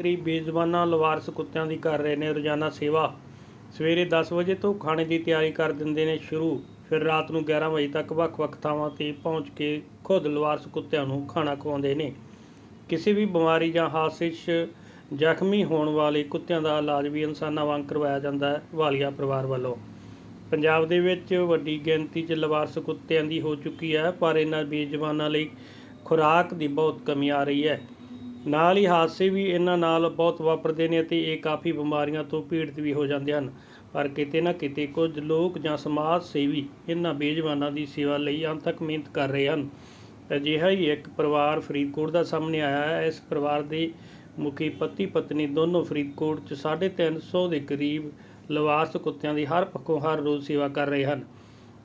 ਕਰੀਬ ਬੇਜ਼ਬਾਨਾਂ ਲਵਾਰਸ ਕੁੱਤਿਆਂ ਦੀ ਕਰ ਰਹੇ ਨੇ ਰੋਜ਼ਾਨਾ ਸੇਵਾ। ਸਵੇਰੇ 10 ਵਜੇ ਤੋਂ ਖਾਣੇ ਦੀ ਤਿਆਰੀ ਕਰ ਦਿੰਦੇ ਨੇ ਸ਼ੁਰੂ। ਫਿਰ ਰਾਤ ਨੂੰ 11 ਵਜੇ ਤੱਕ ਵੱਖ-ਵੱਖ ਥਾਵਾਂ ਤੇ ਪਹੁੰਚ ਕੇ ਖੁਦ ਲਵਾਰਸ ਕੁੱਤਿਆਂ ਨੂੰ ਖਾਣਾ ਖਵਾਉਂਦੇ ਨੇ। ਕਿਸੇ ਵੀ ਬਿਮਾਰੀ ਜਾਂ ਹਾਦਸੇ 'ਚ ਜ਼ਖਮੀ ਹੋਣ ਵਾਲੇ ਕੁੱਤਿਆਂ ਦਾ ਇਲਾਜ ਵੀ ਇਨਸਾਨਾਂ ਵਾਂਗ ਕਰਵਾਇਆ ਜਾਂਦਾ ਹੈ, ਵਾਲੀਆ ਪਰਿਵਾਰ ਵੱਲੋਂ। ਪੰਜਾਬ ਦੇ ਵਿੱਚ ਵੱਡੀ ਗਿਣਤੀ 'ਚ ਲਵਾਰਸ ਕੁੱਤਿਆਂ ਦੀ ਹੋ ਚੁੱਕੀ ਹੈ, ਪਰ ਇਹਨਾਂ ਬੇਜ਼ੁਬਾਨਾਂ ਲਈ ਖੁਰਾਕ ਦੀ ਬਹੁਤ ਕਮੀ ਆ ਰਹੀ ਹੈ। ਨਾਲ ਹੀ ਹਾਦਸੇ ਵੀ ਇਹਨਾਂ ਨਾਲ ਬਹੁਤ ਵਾਪਰਦੇ ਨੇ ਅਤੇ ਇਹ ਕਾਫੀ ਬਿਮਾਰੀਆਂ ਤੋਂ ਪੀੜਤ ਵੀ ਹੋ ਜਾਂਦੇ ਹਨ। ਪਰ ਕਿਤੇ ਨਾ ਕਿਤੇ ਕੁਝ ਲੋਕ ਜਾਂ ਸਮਾਜ ਸੇਵੀ ਇਹਨਾਂ ਬੇਜ਼ੁਬਾਨਾਂ ਦੀ ਸੇਵਾ ਲਈ ਅੰਤਕ ਮਿਹਨਤ ਕਰ ਰਹੇ ਹਨ। ਅਜਿਹਾ ਹੀ ਇੱਕ ਪਰਿਵਾਰ ਫਰੀਦਕੋਟ ਦਾ ਸਾਹਮਣੇ ਆਇਆ ਹੈ। ਇਸ ਪਰਿਵਾਰ ਦੇ ਮੁਖੀ ਪਤੀ ਪਤਨੀ ਦੋਨੋਂ ਫਰੀਦਕੋਟ 'ਚ 350 ਦੇ ਕਰੀਬ ਲਵਾਰਸ ਕੁੱਤਿਆਂ ਦੀ ਹਰ ਪੱਖੋਂ ਹਰ ਰੋਜ਼ ਸੇਵਾ ਕਰ ਰਹੇ ਹਨ।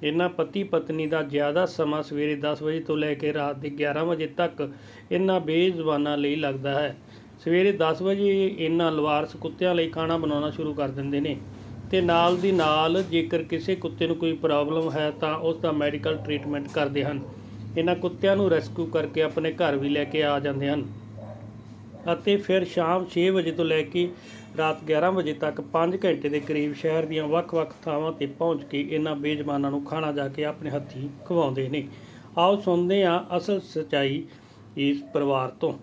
ਇਹਨਾਂ ਪਤੀ ਪਤਨੀ ਦਾ ਜ਼ਿਆਦਾ ਸਮਾਂ ਸਵੇਰੇ 10 ਵਜੇ ਤੋਂ ਲੈ ਕੇ ਰਾਤ ਦੇ 11 ਵਜੇ ਤੱਕ ਇਹਨਾਂ ਬੇਜ਼ੁਬਾਨਾਂ ਲਈ ਲੱਗਦਾ ਹੈ। ਸਵੇਰੇ 10 ਵਜੇ ਇਹਨਾਂ ਲਵਾਰਸ ਕੁੱਤਿਆਂ ਲਈ ਖਾਣਾ ਬਣਾਉਣਾ ਸ਼ੁਰੂ ਕਰ ਦਿੰਦੇ ਨੇ ਤੇ ਨਾਲ ਦੀ ਨਾਲ ਜੇਕਰ ਕਿਸੇ ਕੁੱਤੇ ਨੂੰ ਕੋਈ ਪ੍ਰੋਬਲਮ ਹੈ ਤਾਂ ਉਸ ਦਾ ਮੈਡੀਕਲ ਟ੍ਰੀਟਮੈਂਟ ਕਰਦੇ ਹਨ। ਇਹਨਾਂ ਕੁੱਤਿਆਂ ਨੂੰ ਰੈਸਕਿਊ ਕਰਕੇ ਆਪਣੇ ਘਰ ਵੀ ਲੈ ਕੇ ਆ ਜਾਂਦੇ ਹਨ। ਅਤੇ ਫਿਰ ਸ਼ਾਮ 6 ਵਜੇ ਤੋਂ ਲੈ ਕੇ ਰਾਤ 11 ਵਜੇ ਤੱਕ 5 ਘੰਟੇ ਦੇ ਕਰੀਬ ਸ਼ਹਿਰ ਦੀਆਂ ਵੱਖ-ਵੱਖ ਥਾਵਾਂ ਤੇ ਪਹੁੰਚ ਕੇ ਇਹਨਾਂ ਬੇਜ਼ਬਾਨਾਂ ਨੂੰ ਖਾਣਾ ਜਾ ਕੇ ਆਪਣੇ ਹੱਥੀਂ ਖਵਾਉਂਦੇ ਨੇ। ਆਓ ਸੁਣਦੇ ਹਾਂ ਅਸਲ ਸਚਾਈ ਇਸ ਪਰਿਵਾਰ ਤੋਂ।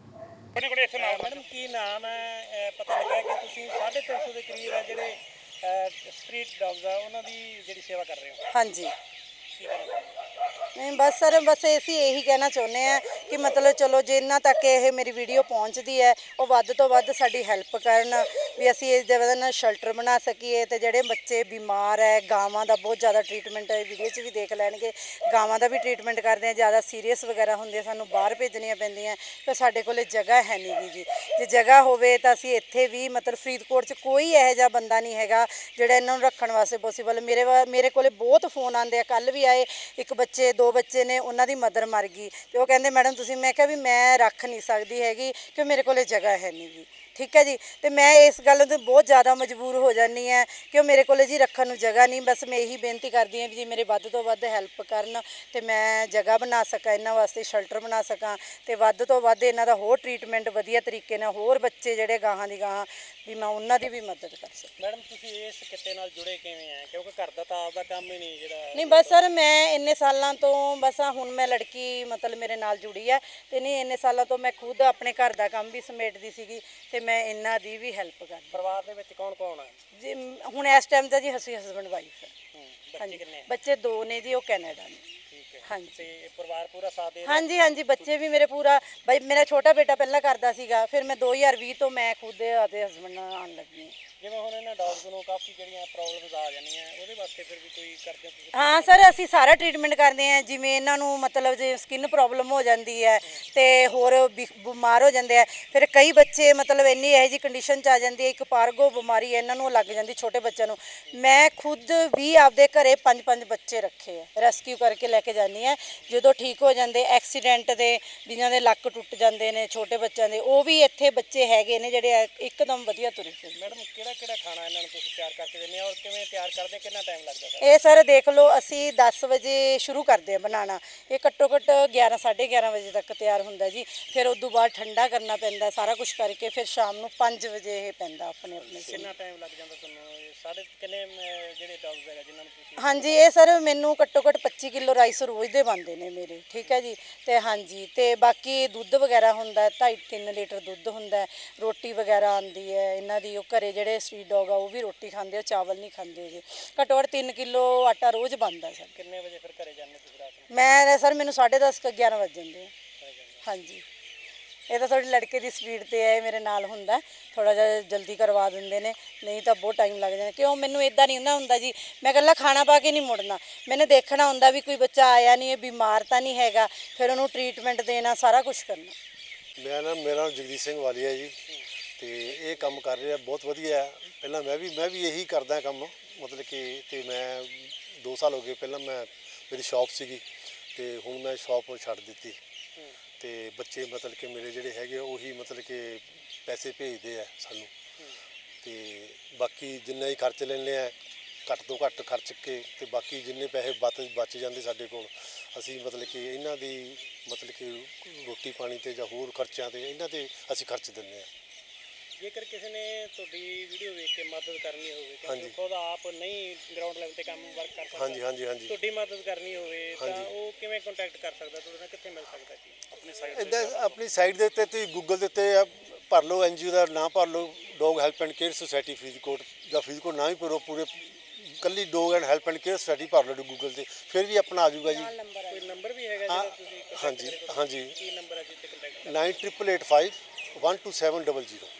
ਮੈਡਮ ਕੀ ਨਾਮ ਹੈ? ਪਤਾ ਲੱਗਾ ਕਿ ਤੁਸੀਂ 350 ਦੇ ਕਰੀਬ ਹੈ ਜਿਹੜੇ ਸਟਰੀਟ ਡੌਗਸ ਆ ਉਹਨਾਂ ਦੀ ਜਿਹੜੀ ਸੇਵਾ ਕਰ ਰਹੇ ਹੋ। ਹਾਂਜੀ। ਨਹੀਂ, ਬਸ ਸਰ, ਬਸ ਅਸੀਂ ਇਹੀ ਕਹਿਣਾ ਚਾਹੁੰਦੇ ਆ ਕਿ ਮਤਲਬ ਚਲੋ ਜਿੰਨਾ ਤੱਕ ਇਹ ਮੇਰੀ ਵੀਡੀਓ ਪਹੁੰਚਦੀ ਹੈ, ਉਹ ਵੱਧ ਤੋਂ ਵੱਧ ਸਾਡੀ ਹੈਲਪ ਕਰਨ ਵੀ ਅਸੀਂ ਇਸ ਦੇ ਵਜ੍ਹਾ ਨਾਲ ਸ਼ੈਲਟਰ ਬਣਾ ਸਕੀਏ ਤੇ ਜਿਹੜੇ ਬੱਚੇ ਬਿਮਾਰ ਹੈ, ਗਾਵਾਂ ਦਾ ਬਹੁਤ ਜ਼ਿਆਦਾ ਟ੍ਰੀਟਮੈਂਟ ਹੈ ਵੀਡੀਓ 'ਚ ਵੀ ਦੇਖ ਲੈਣਗੇ। ਗਾਵਾਂ ਦਾ ਵੀ ਟ੍ਰੀਟਮੈਂਟ ਕਰਦੇ ਆ ਜ਼ਿਆਦਾ ਸੀਰੀਅਸ ਵਗੈਰਾ ਹੁੰਦੇ ਸਾਨੂੰ ਬਾਹਰ ਭੇਜਣੀਆਂ ਪੈਂਦੀਆਂ ਤੇ ਸਾਡੇ ਕੋਲੇ ਜਗ੍ਹਾ ਹੈ ਨਹੀਂ ਗੀ ਜੀ। ਜੇ ਜਗ੍ਹਾ ਹੋਵੇ ਤਾਂ ਅਸੀਂ ਇੱਥੇ ਵੀ ਮਤਲਬ ਫਰੀਦਕੋਟ 'ਚ ਕੋਈ ਇਹੋ ਜਿਹਾ ਬੰਦਾ ਨਹੀਂ ਹੈਗਾ, ਜਿਹੜਾ ਇਹਨਾਂ ਨੂੰ ਰੱਖਣ ਵਾਸਤੇ ਪੋਸੀਬਲ ਮੇਰੇ ਵਾ- ਮੇਰੇ ਕੋਲੇ ਬਹੁਤ ਫੋਨ ਆਉਂਦੇ ਆ ਕੱਲ ਵੀ ਆਏ, ਇੱਕ ਬੱਚੇ ਬੱਚੇ, ਦੋ ਬੱਚੇ ਨੇ, ਉਹਨਾਂ ਦੀ ਮਦਰ ਮਰ ਗਈ ਤੇ ਉਹ ਕਹਿੰਦੇ, ਮੈਡਮ, ਤੁਸੀਂ ਮੈਂ ਕਿਹਾ ਵੀ ਮੈਂ ਰੱਖ ਨਹੀਂ ਸਕਦੀ ਹੈਗੀ ਕਿ ਮੇਰੇ ਕੋਲੇ ਜਗ੍ਹਾ ਹੈ ਨਹੀਂ ਗੀ ਠੀਕ ਹੈ ਜੀ? ਤੇ ਮੈਂ ਇਸ ਗੱਲ ਤੋਂ ਬਹੁਤ ਜ਼ਿਆਦਾ ਮਜਬੂਰ ਹੋ ਜਾਂਦੀ ਹਾਂ ਕਿ ਉਹ ਮੇਰੇ ਕੋਲੇ ਜੀ ਰੱਖਣ ਨੂੰ ਜਗ੍ਹਾ ਨਹੀਂ, ਬਸ ਮੈਂ ਇਹੀ ਬੇਨਤੀ ਕਰਦੀ ਹਾਂ ਵੀ ਜੀ ਮੇਰੇ ਵੱਧ ਤੋਂ ਵੱਧ ਹੈਲਪ ਕਰਨ ਤੇ ਮੈਂ ਜਗ੍ਹਾ ਬਣਾ ਸਕਾਂ, ਇਹਨਾਂ ਵਾਸਤੇ ਸ਼ੈਲਟਰ ਬਣਾ ਸਕਾਂ ਤੇ ਵੱਧ ਤੋਂ ਵੱਧ ਇਹਨਾਂ ਦਾ ਹੋਰ ਟ੍ਰੀਟਮੈਂਟ ਵਧੀਆ ਤਰੀਕੇ ਨਾਲ ਹੋਰ ਬੱਚੇ ਜਿਹੜੇ ਗਾਹਾਂ ਦੀ ਗਾਹਾਂ ਵੀ ਮੈਂ ਉਹਨਾਂ ਦੀ ਵੀ ਮਦਦ ਕਰ ਸਕਾਂ ਮੈਡਮ ਤੁਸੀਂ ਇਸ ਕਿੱਤੇ ਨਾਲ ਜੁੜੇ ਕਿਵੇਂ ਆ? ਕਿਉਂਕਿ ਘਰ ਦਾ ਤਾਂ ਆਪਦਾ ਕੰਮ ਹੀ ਨਹੀਂ ਜਿਹੜਾ ਨਹੀਂ ਬਸ ਸਰ ਮੈਂ ਇੰਨੇ ਸਾਲਾਂ ਤੋਂ ਬਸ ਆਹ ਹੁਣ ਮੈਂ ਲੜਕੀ ਮਤਲਬ ਮੇਰੇ ਨਾਲ ਜੁੜੀ ਹੈ ਤੇ ਨਹੀਂ ਇੰਨੇ ਸਾਲਾਂ ਤੋਂ ਮੈਂ ਖੁਦ ਆਪਣੇ ਘਰ ਦਾ ਕੰਮ ਵੀ ਸਮੇਟਦੀ ਸੀਗੀ ਤੇ ਮੈਂ ਇਹਨਾਂ ਦੀ ਵੀ ਹੈਲਪ ਕਰਦੀ। ਪਰਿਵਾਰ ਦੇ ਵਿੱਚ ਕੌਣ ਕੌਣ ਹੈ ਜੀ ਹੁਣ ਇਸ ਟਾਈਮ ਤਾਂ ਜੀ ਅਸੀਂ ਹਸਬੰਡ ਵਾਈਫ ਬੱਚੇ ਕਿੰਨੇ ਆ? ਬੱਚੇ ਦੋ ਨੇ ਜੀ ਉਹ ਕੈਨੇਡਾ ਨੇ। ਹਾਂਜੀ। ਤੇ ਪਰਿਵਾਰ ਪੂਰਾ ਸਾਥ ਦੇ ਰਿਹਾ? ਹਾਂਜੀ ਹਾਂਜੀ ਬੱਚੇ ਵੀ ਮੇਰੇ ਪੂਰਾ ਬਈ ਮੇਰਾ ਛੋਟਾ ਬੇਟਾ ਪਹਿਲਾਂ ਕਰਦਾ ਸੀਗਾ ਫਿਰ ਮੈਂ 2020 ਤੋਂ ਮੈਂ ਖੁਦ ਆਪਦੇ ਹਸਬੰਡ ਨਾਲ ਆਉਣ ਲੱਗੀ ਹਾਂ ਜਿਵੇਂ ਹੁਣ ਇਹਨਾਂ ਡੌਗਸ ਨੂੰ ਕਾਫੀ ਜਿਹੜੀਆਂ ਪ੍ਰੋਬਲਮਸ ਆ ਜਾਂਦੀਆਂ ਉਹਦੇ ਵਾਸਤੇ ਫਿਰ ਵੀ ਕੋਈ ਕਰਦੇ ਹੋ ਤੁਸੀਂ? ਹਾਂ ਸਰ ਅਸੀਂ ਸਾਰਾ ਟ੍ਰੀਟਮੈਂਟ ਕਰਦੇ ਹਾਂ ਜਿਵੇਂ ਇਹਨਾਂ ਨੂੰ ਮਤਲਬ ਜੇ ਸਕਿਨ ਪ੍ਰੋਬਲਮ ਹੋ ਜਾਂਦੀ ਹੈ ਤੇ ਹੋਰ ਬਿ- ਬਿਮਾਰ ਹੋ ਜਾਂਦੇ ਆ ਫਿਰ ਕਈ ਬੱਚੇ ਮਤਲਬ ਇੰਨੀ ਇਹੋ ਜਿਹੀ ਕੰਡੀਸ਼ਨ ਚ ਆ ਜਾਂਦੀ ਹੈ ਇੱਕ ਪਾਰਗੋ ਬਿਮਾਰੀ ਹੈ ਇਹਨਾਂ ਨੂੰ ਲੱਗ ਜਾਂਦੀ ਛੋਟੇ ਬੱਚਿਆਂ ਨੂੰ। ਮੈਂ ਖੁਦ ਵੀ ਆਪਦੇ ਘਰੇ ਪੰਜ ਪੰਜ ਬੱਚੇ ਰੱਖੇ ਆ ਰੈਸਕਿਊ ਕਰਕੇ ਲੈ ਕੇ ਜਾਂਦੀ ਆ ਜਦੋਂ ਠੀਕ ਹੋ ਜਾਂਦੇ ਐਕਸੀਡੈਂਟ ਦੇ ਜਿਨ੍ਹਾਂ ਦੇ ਲੱਕ ਟੁੱਟ ਜਾਂਦੇ ਨੇ ਛੋਟੇ ਬੱਚਿਆਂ ਦੇ ਉਹ ਵੀ ਇੱਥੇ ਬੱਚੇ ਹੈਗੇ ਨੇ ਜਿਹੜੇ ਇੱਕਦਮ ਵਧੀਆ ਤੁਰੇ ਫਿਰਦੇ ਮੈਡਮ ਕਿਹੜਾ ਕਿਹੜਾ ਖਾਣਾ ਇਹਨਾਂ ਨੂੰ ਤੁਸੀਂ ਤਿਆਰ ਕਰਕੇ ਦਿੰਦੇ ਆ ਔਰ ਕਿਵੇਂ ਤਿਆਰ ਕਰਦੇ ਕਿੰਨਾ ਟਾਈਮ ਲੱਗਦਾ ਸਰ? ਇਹ ਸਰ ਦੇਖ ਲਓ ਅਸੀਂ 10 ਵਜੇ ਸ਼ੁਰੂ ਕਰਦੇ ਆ ਬਣਾਉਣਾ। ਇਹ ਘੱਟੋ ਘੱਟ 11 11:30 ਵਜੇ ਤੱਕ ਤਿਆਰ ਹੁੰਦਾ ਜੀ। ਫਿਰ ਉਸ ਤੋਂ ਬਾਅਦ ਠੰਡਾ ਕਰਨਾ ਪੈਂਦਾ ਸਾਰਾ ਕੁਝ ਕਰਕੇ ਫਿਰ ਸ਼ਾਮ ਨੂੰ 5 ਵਜੇ ਇਹ ਪੈਂਦਾ ਆਪਣੇ ਆਪਣੇ ਕਿੰਨਾ ਟਾਈਮ ਲੱਗ ਜਾਂਦਾ ਤੁਹਾਨੂੰ? ਇਹ ਕਿੰਨੇ ਅਮ, ਜਿਹੜੇ ਡੌਗਸ ਹੈਗਾ ਜਿਨ੍ਹਾਂ ਨੂੰ ਤੁਸੀਂ ਹਾਂਜੀ ਇਹ ਸਰ ਮੈਨੂੰ ਘੱਟੋ ਘੱਟ 25 ਕਿਲੋ ਰਾਈਸ ਰੋਜ਼ ਦੇ ਬਣਦੇ ਨੇ ਮੇਰੇ ਠੀਕ ਹੈ ਜੀ? ਤੇ ਹਾਂਜੀ ਤੇ ਬਾਕੀ ਦੁੱਧ ਵਗੈਰਾ ਹੁੰਦਾ 2.5 3 ਲੀਟਰ ਦੁੱਧ ਹੁੰਦਾ ਹੈ, ਰੋਟੀ ਵਗੈਰਾ ਆਉਂਦੀ ਹੈ ਇਹਨਾਂ ਦੀ ਉਹ ਘਰੇ ਜਿਹੜੇ ਸਟਰੀਟ ਡੌਗ ਆ ਉਹ ਵੀ ਰੋਟੀ ਖਾਂਦੇ ਆ ਚਾਵਲ ਨਹੀਂ ਖਾਂਦੇ ਜੀ ਘੱਟੋ ਘੱਟ 3 ਕਿਲੋ ਆਟਾ ਰੋਜ਼ ਬਣਦਾ ਸਰ। ਕਿੰਨੇ ਵਜੇ ਫਿਰ ਘਰੇ ਜਾਂਦੇ ਤੁਸੀਂ ਰਾਤ ਨੂੰ? ਮੈਂ ਸਰ ਮੈਨੂੰ 10:30 ਕ 11 ਵਜ ਜਾਂਦੇ ਆ। ਹਾਂਜੀ। ਇਹ ਤਾਂ ਤੁਹਾਡੇ ਲੜਕੇ ਦੀ ਸਪੀਡ ਤੇ ਹੈ ਇਹ ਮੇਰੇ ਨਾਲ ਹੁੰਦਾ। ਥੋੜਾ ਜਿਹਾ ਜਲਦੀ ਕਰਵਾ ਦਿੰਦੇ ਨੇ ਨਹੀਂ ਤਾਂ ਬਹੁਤ ਟਾਈਮ ਲੱਗ ਜਾਂਦਾ। ਕਿਉਂ? ਮੈਨੂੰ ਇਦਾਂ ਨਹੀਂ ਹੁੰਦਾ ਹੁੰਦਾ ਜੀ। ਮੈਂ ਇਕੱਲਾ ਖਾਣਾ ਪਾ ਕੇ ਨਹੀਂ ਮੁੜਨਾ। ਮੈਨੂੰ ਦੇਖਣਾ ਹੁੰਦਾ ਵੀ ਕੋਈ ਬੱਚਾ ਆਇਆ ਨਹੀਂ ਇਹ ਬਿਮਾਰ ਤਾਂ ਨਹੀਂ ਹੈਗਾ। ਫਿਰ ਉਹਨੂੰ ਟ੍ਰੀਟਮੈਂਟ ਦੇਣਾ ਸਾਰਾ ਕੁਝ ਕਰਨਾ। ਮੇਰਾ ਨਾਮ ਮੇਰਾ ਨਾਮ ਜਗਦੀਸ਼ ਸਿੰਘ ਵਾਲੀਆ ਜੀ। ਤੇ ਇਹ ਕੰਮ ਕਰ ਰਿਹਾ ਬਹੁਤ ਵਧੀਆ ਹੈ। ਪਹਿਲਾਂ ਮੈਂ ਵੀ ਮੈਂ ਵੀ ਇਹੀ ਕਰਦਾ ਕੰਮ ਮਤਲਬ ਕਿ ਤੇ ਮੈਂ 2 ਸਾਲ ਹੋ ਗਏ ਪਹਿਲਾਂ ਮੈਂ ਮੇਰੀ ਸ਼ਾਪ ਸੀਗੀ ਤੇ ਹੁਣ ਮੈਂ ਸ਼ਾਪ ਛੱਡ ਦਿੱਤੀ। ਤੇ ਬੱਚੇ ਮਤਲਬ ਕਿ ਮੇਰੇ ਜਿਹੜੇ ਹੈਗੇ ਆ, ਉਹੀ ਮਤਲਬ ਕਿ ਪੈਸੇ ਭੇਜਦੇ ਆ ਸਾਨੂੰ। ਤੇ ਬਾਕੀ ਜਿੰਨਾ ਹੀ ਖਰਚ ਲੈਂਦੇ ਆ ਘੱਟ ਤੋਂ ਘੱਟ ਖਰਚ ਕੇ ਤੇ ਬਾਕੀ ਜਿੰਨੇ ਪੈਸੇ ਬਚ ਬਚ ਜਾਂਦੇ ਸਾਡੇ ਕੋਲ ਅਸੀਂ ਮਤਲਬ ਕਿ ਇਹਨਾਂ ਦੀ ਮਤਲਬ ਕਿ ਰੋਟੀ ਪਾਣੀ ਤੇ ਜਾਂ ਹੋਰ ਖਰਚਿਆਂ ਤੇ ਇਹਨਾਂ ਤੇ ਅਸੀਂ ਖਰਚ ਦਿੰਦੇ ਆ। ਜੇਕਰ ਕਿਸੇ ਨੇ ਤੁਹਾਡੀ ਵੀਡੀਓ ਵੇਖ ਕੇ ਮਦਦ ਕਰਨੀ ਹੋਵੇ ਹਾਂਜੀ। ਕਿਉਂਕਿ ਖੁਦ ਆਪ ਨਹੀਂ ਗਰਾਊਂਡ ਲੈਵਲ ਤੇ ਕੰਮ ਵਰਕ ਕਰ ਸਕਦਾ ਹਾਂਜੀ ਹਾਂਜੀ। ਹਾਂਜੀ ਤੁਹਾਡੀ ਮਦਦ ਕਰਨੀ ਹੋਵੇ ਤਾਂ। ਉਹ ਕਿਵੇਂ ਕੰਟੈਕਟ ਕਰ ਸਕਦਾ ਤੁਹਾਡੇ ਨਾਲ ਕਿੱਥੇ ਮਿਲ ਸਕਦਾ ਜੀ? ਆਪਣੀ ਸਾਈਟ ਇਦਾਂ ਆਪਣੀ ਸਾਈਟ ਦੇ ਉੱਤੇ ਤੁਸੀਂ ਗੂਗਲ ਦੇ ਉੱਤੇ ਆ, ਭਰ ਲਓ ਐਨਜੀਓ ਦਾ ਨਾਮ ਭਰ ਲਓ dog help and care society Faridkot ਜਾਂ ਫਰੀਦਕੋਟ ਨਾ ਹੀ ਭਰੋ ਪੂਰੇ ਕੱਲੀ dog and help and care society ਭਰ ਲਓ ਗੂਗਲ ਤੇ ਫਿਰ ਵੀ ਆਪਣਾ ਆ ਜਾਊਗਾ ਜੀ। ਕੋਈ ਨੰਬਰ ਵੀ ਹੈਗਾ ਜਿਹੜਾ ਤੁਸੀਂ contact ਹਾਂਜੀ? ਹਾਂਜੀ। ਕੀ ਨੰਬਰ ਹੈ ਜਿੱਤੇ ਕੰਟੈਕਟ 9885 12700